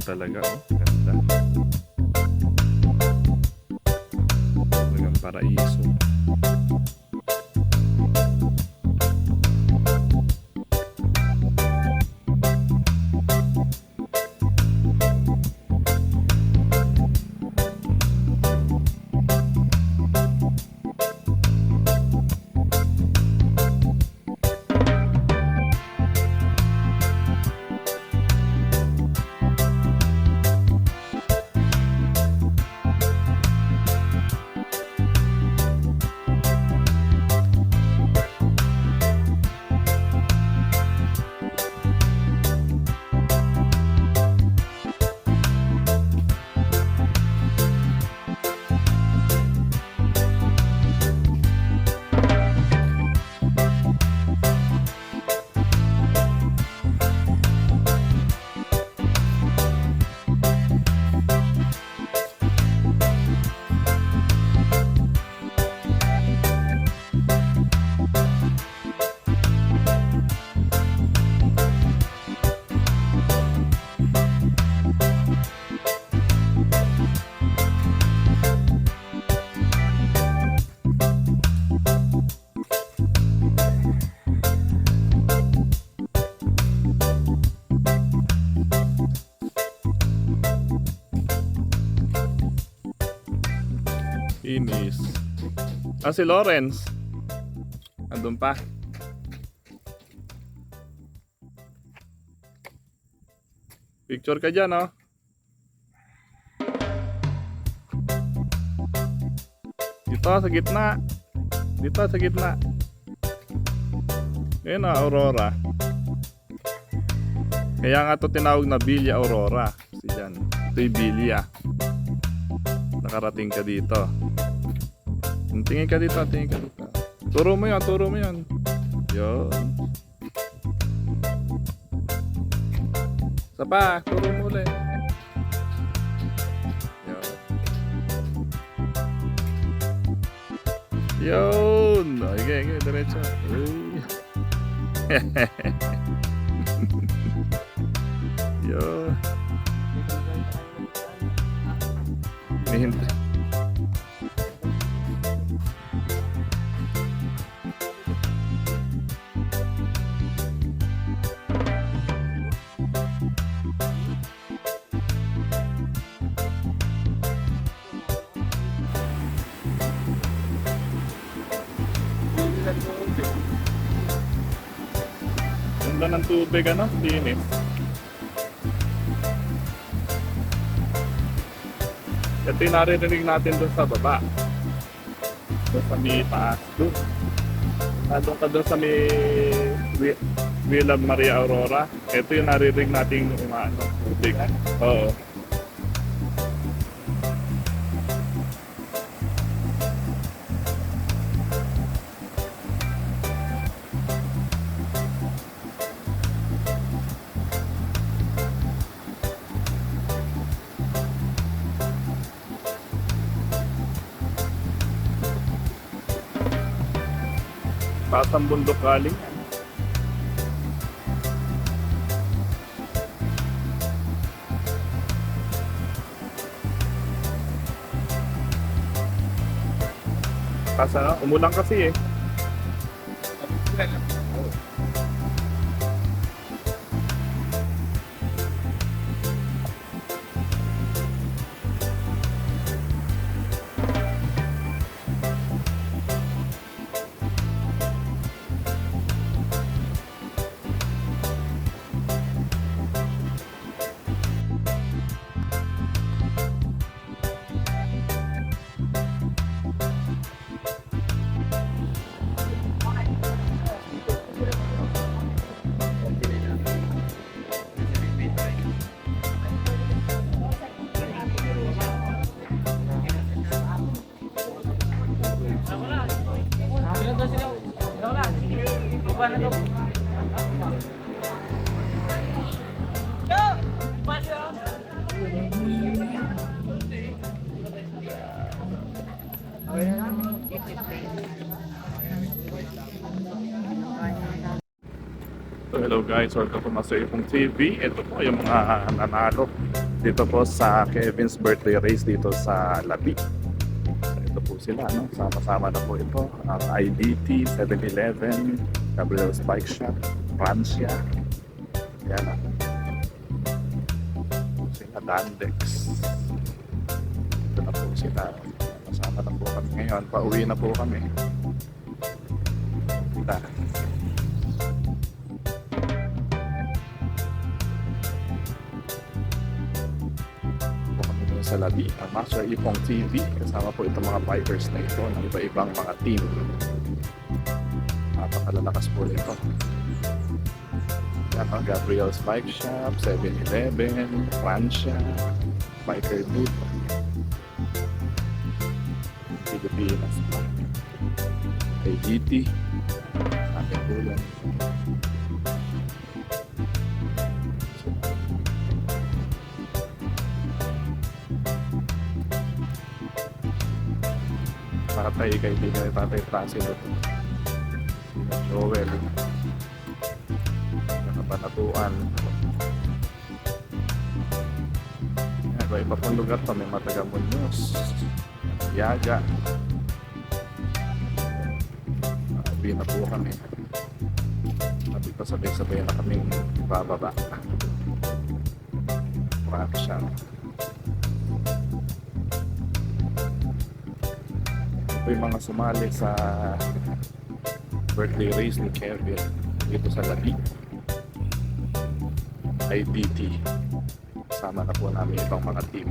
talaga. Oh. Inis. Ah, si Lawrence. Andun pa. Picture ka dyan, oh. Dito, sa gitna. Dito, sa gitna. Ayun na, Aurora. Kaya nga to tinawag na Bilya Aurora. Kasi dyan. Ito'y Bilya. Nakarating ka dito. Tingin ka dito, tingin ka dito. Turo mo yan, turo mo yan. Yun. Isa pa, turo mo ulit. Yun. Yun. Okay, okay, diretso. Yun. Ganda ng tubig, ano? Linis. Ito yung naririnig natin doon sa baba. Doon sa may taas. Doon. Nandun ka doon sa may Villa Maria Aurora. Ito yung naririnig nating umaano, tubig. Oo. Taas ang bundok galing. Ano? Umulan kasi eh. Hello guys, welcome to Master Ipong TV. Ito po yung mga nanalo dito po sa Kevin's birthday race dito sa Labi. Ito po sila, no? Sama-sama na po ito. Ang IDT, 7-Eleven, Gabriel's Bike Shop, Francia. Yan ah. Sila Dandex. Ito na po sila. Kasama na po kami ngayon. Pauwi na po kami. Kita. Sa Labi, ang Master Ipong TV. Kasama po itong mga bikers na ito ng iba-ibang mga team. Napakalalakas po nito. Yan ang Gabriel's Bike Shop, 7-Eleven, Francia, Biker Boot, Pilipinas pa. Kay GT, ating kulang. Tatay, kaibigan ni Tatay Francis at Joel. Nakapanatuan. Iba iba pang lugar pa, may Matagamonyos, Yaga. Sabi na po kami. Sabi pa sabay-sabay na kaming bababa. Fraction. Ito yung mga sumali sa birthday race ni Kevin dito sa Labi. IDT. Sama na po namin ibang mga team.